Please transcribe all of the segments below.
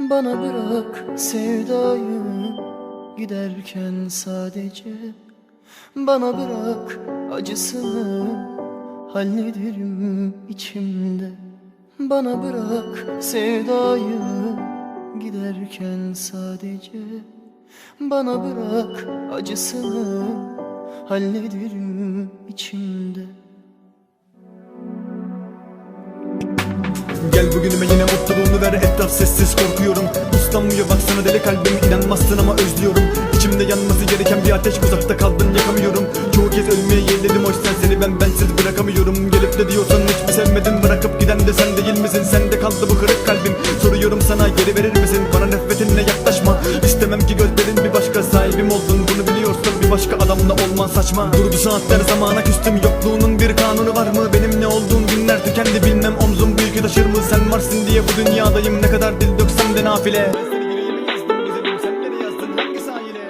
Bana bırak sevdayı giderken sadece. Bana bırak acısını hallederim içimde. Bana bırak sevdayı giderken sadece. Bana bırak acısını hallederim içimde. Gel bugünüme yine mutluluğunu ver etraf sessiz korkuyorum Uslanmıyor baksana deli kalbim. İnanmazsın ama özlüyorum. İçimde yanması gereken bir ateş uzakta kaldın yakamıyorum. Çoğu kez ölmeye yeğledim oysa seni ben bensiz bırakamıyorum. Gelip de diyorsan hiç mi sevmedin bırakıp giden de sen değil misin? Sende kaldı bu kırık kalbim. Soruyorum sana geri verir misin? Bana nefretinle yaklaşma. İstemem ki gözlerin bir başka sahibim oldun. Bunu biliyorsun bir başka adamla olman saçma. Durdu saatler zamana küstüm. Yokluğunun bir kanunu var mı? Benim ne olduğum günler tükendi bilmem. Omzum bu yükü taşır mı? Sen varsın diye bu dünyadayım. Ne kadar dil döksem de nafile.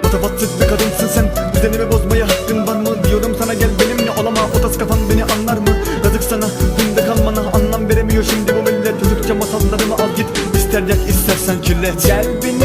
Matematsız bir kadınsın sen. Düzenimi bozmaya hakkın var mı? Diyorum sana gel benimle olama. O tas kafan beni anlar mı? Yazık sana. Bunda kalmana Anlam veremiyor. Şimdi bu millet Çocukça masallarımı al git. İster yak istersen kirlet. Gel beni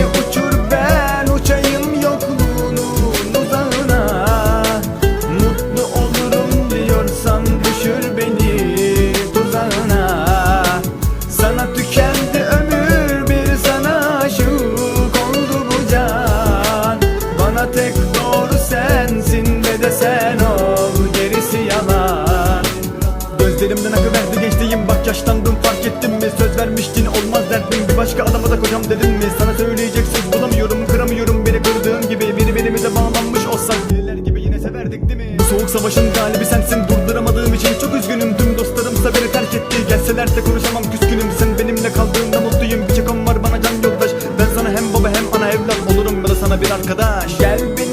fark ettin mi? Söz vermiştin olmaz derdim. Bir başka adama da kocam dedin mi? Sana söyleyecek söz bulamıyorum kıramıyorum. Beni kırdığın gibi Biri benimize bağlanmış olsak biriler gibi yine severdik değil mi? Bu soğuk savaşın galibi sensin. Durduramadığım için çok üzgünüm. Tüm dostlarımsa beni terk etti. Gelseler de konuşamam küskünüm. Sen benimle kaldığında mutluyum. Bir çakam var bana can yoldaş. Ben sana hem baba hem ana evlat olurum. Ya da sana bir arkadaş. Gel beni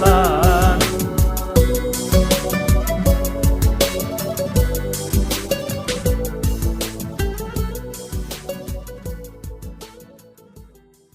love.